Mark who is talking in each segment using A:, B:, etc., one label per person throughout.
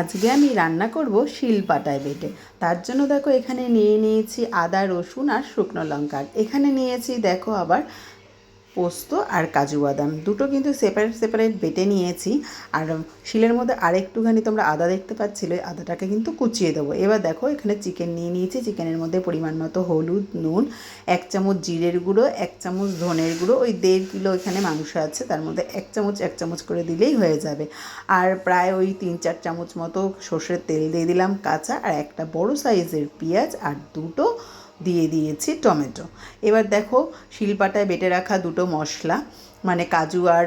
A: আজকে আমি রান্না করব শিল পাটায় বেটে। তার জন্য দেখো এখানে নিয়ে নিয়েছি আদা, রসুন আর শুকনো লঙ্কা। এখানে নিয়েছি, দেখো আবার পোস্ত আর কাজু বাদাম। দুটো কিন্তু সেপারেট সেপারেট বেটে নিয়েছি। আর শিলের মধ্যে আরেকটুখানি তোমরা আদা দেখতে পাচ্ছিলে, আদাটাকে কিন্তু কুচিয়ে দেবো। এবার দেখো, এখানে চিকেন নিয়ে নিয়েছি। চিকেনের মধ্যে পরিমাণ মতো হলুদ, নুন, এক চামচ জিরের গুঁড়ো, এক চামচ ধনের গুঁড়ো। ওই দেড় কিলো এখানে মাংস আছে, তার মধ্যে এক চামচ এক চামচ করে দিলেই হয়ে যাবে। আর প্রায় ওই তিন, চার চামচ মতো সর্ষের তেল দিয়ে দিলাম কাঁচা। আর একটা বড় সাইজের পেঁয়াজ আর দুটো দিয়ে দিয়েছি টমেটো। এবার দেখো শিলপাটায় বেটে রাখা দুটো মশলা মানে কাজু আর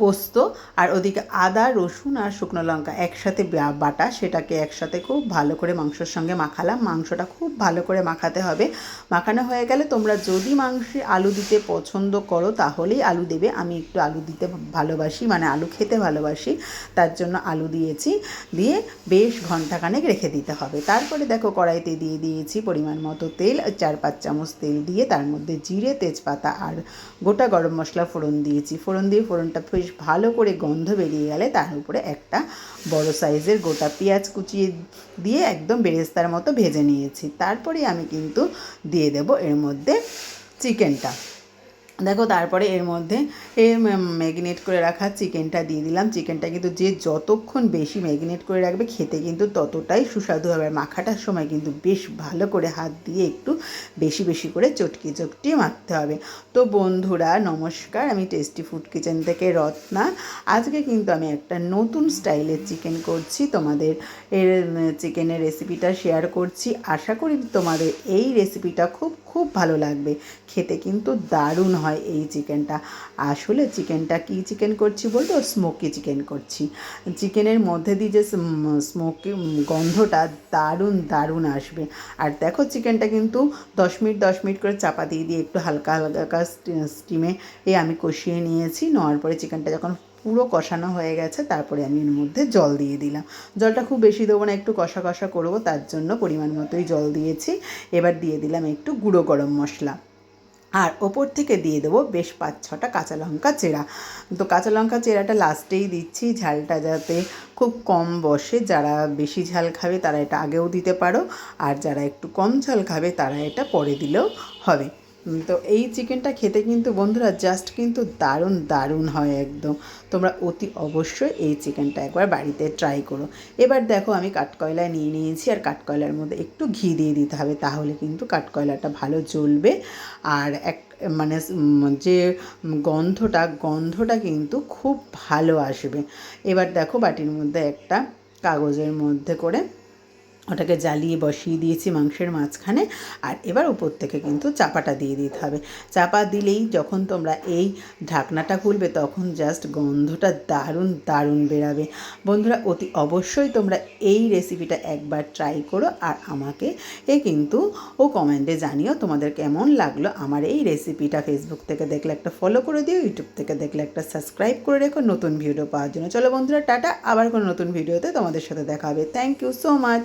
A: পোস্ত আর ওদিকে আদা, রসুন আর শুকনো লঙ্কা একসাথে বাটা সেটাকে একসাথে খুব ভালো করে মাংসের সঙ্গে মাখালাম। মাংসটা খুব ভালো করে মাখাতে হবে। মাখানো হয়ে গেলে তোমরা যদি মাংসে আলু দিতে পছন্দ করো তাহলেই আলু দেবে। আমি একটু আলু দিতে ভালোবাসি মানে আলু খেতে ভালোবাসি, তার জন্য আলু দিয়েছি। দিয়ে বেশ ঘন্টাখানেক রেখে দিতে হবে। তারপরে দেখো কড়াইতে দিয়ে দিয়েছি পরিমাণ মতো তেল, চার পাঁচ চামচ তেল দিয়ে তার মধ্যে জিরে, তেজপাতা আর গোটা গরম মশলা ফোড়ন দিয়েছি। ফোড়ন দিয়ে ফোড়নটা বেশ ভালো করে গন্ধ বেরিয়ে গেলে তার উপরে একটা বড় সাইজের গোটা পেঁয়াজ কুচিয়ে দিয়ে একদম বেরেস্তার মতো ভেজে নিয়েছি। তারপরে আমি কিন্তু দিয়ে দেব এর মধ্যে চিকেনটা। দেখো তারপরে এর মধ্যে এ ম্যাগনেট করে রাখা চিকেনটা দিয়ে দিলাম। চিকেনটা কিন্তু যে যতক্ষণ বেশি ম্যাগনেট করে রাখবে, খেতে কিন্তু ততটাই সুস্বাদু হবে। আর মাখাটার সময় কিন্তু বেশ ভালো করে হাত দিয়ে একটু বেশি বেশি করে চটকি চটকিয়ে মাখতে হবে। তো বন্ধুরা, নমস্কার। আমি টেস্টি ফুড কিচেন থেকে রত্না। আজকে কিন্তু আমি একটা নতুন স্টাইলের চিকেন করছি। তোমাদের এর চিকেনের রেসিপিটা শেয়ার করছি। আশা করি তোমাদের এই রেসিপিটা খুব খুব ভালো লাগবে। খেতে কিন্তু দারুণ হয় এই চিকেনটা। আসলে চিকেনটা কি চিকেন করছি বলতো? স্মোকি চিকেন করছি। চিকেনের মধ্যে দিয়ে যে স্মোকি গন্ধটা দারুণ দারুণ আসবে। আর দেখো চিকেনটা কিন্তু দশ মিনিট দশ মিনিট করে চাপা দিয়ে দিয়ে একটু হালকা হালকা স্টিমে এ আমি কষিয়ে নিয়েছি। নেওয়ার পরে চিকেনটা যখন পুরো কষানো হয়ে গেছে, তারপরে আমি এর মধ্যে জল দিয়ে দিলাম। জলটা খুব বেশি দেবো না, একটু কষা কষা করব, তার জন্য পরিমাণ মতোই জল দিয়েছি। এবার দিয়ে দিলাম একটু গুঁড়ো গরম মশলা। আর ওপর থেকে দিয়ে দেবো বেশ পাঁচ ছটা কাঁচা লঙ্কা চেরা। তো কাঁচা লঙ্কা চেরাটা লাস্টেই দিচ্ছি, ঝালটা যাতে খুব কম বসে। যারা বেশি ঝাল খাবে তারা এটা আগেও দিতে পারো, আর যারা একটু কম ঝাল খাবে তারা এটা পরে দিলেও হবে। তো এই চিকেনটা খেতে কিন্তু বন্ধুরা জাস্ট কিন্তু দারুণ দারুণ হয় একদম। তোমরা অতি অবশ্যই এই চিকেনটা একবার বাড়িতে ট্রাই করো। এবার দেখো আমি কাঠকয়লা নিয়ে নিয়েছি আর কাঠকয়লার মধ্যে একটু ঘি দিয়ে দিতে হবে, তাহলে কিন্তু কাঠকয়লাটা ভালো জ্বলবে। আর এক মানে যে গন্ধটা গন্ধটা কিন্তু খুব ভালো আসবে। এবার দেখো বাটির মধ্যে একটা কাগজের মধ্যে করে ওটাকে জ্বালিয়ে বসিয়ে দিয়েছি মাংসের মাঝখানে। আর এবার উপর থেকে কিন্তু চাপাটা দিয়ে দিতে হবে। চাপা দিলেই যখন তোমরা এই ঢাকনাটা খুলবে, তখন জাস্ট গন্ধটা দারুণ দারুণ বেরাবে। বন্ধুরা, অতি অবশ্যই তোমরা এই রেসিপিটা একবার ট্রাই করো আর আমাকে এ কিন্তু ও কমেন্টে জানিও তোমাদের কেমন লাগল আমার এই রেসিপিটা ফেসবুক থেকে দেখলে একটা ফলো করে দিও ইউটিউব থেকে দেখলে একটা সাবস্ক্রাইব করে রেখো, নতুন ভিডিও পাওয়ার জন্য। চলো বন্ধুরা, টাটা, আবার কোনো নতুন ভিডিওতে তোমাদের সাথে দেখা হবে। Thank you so much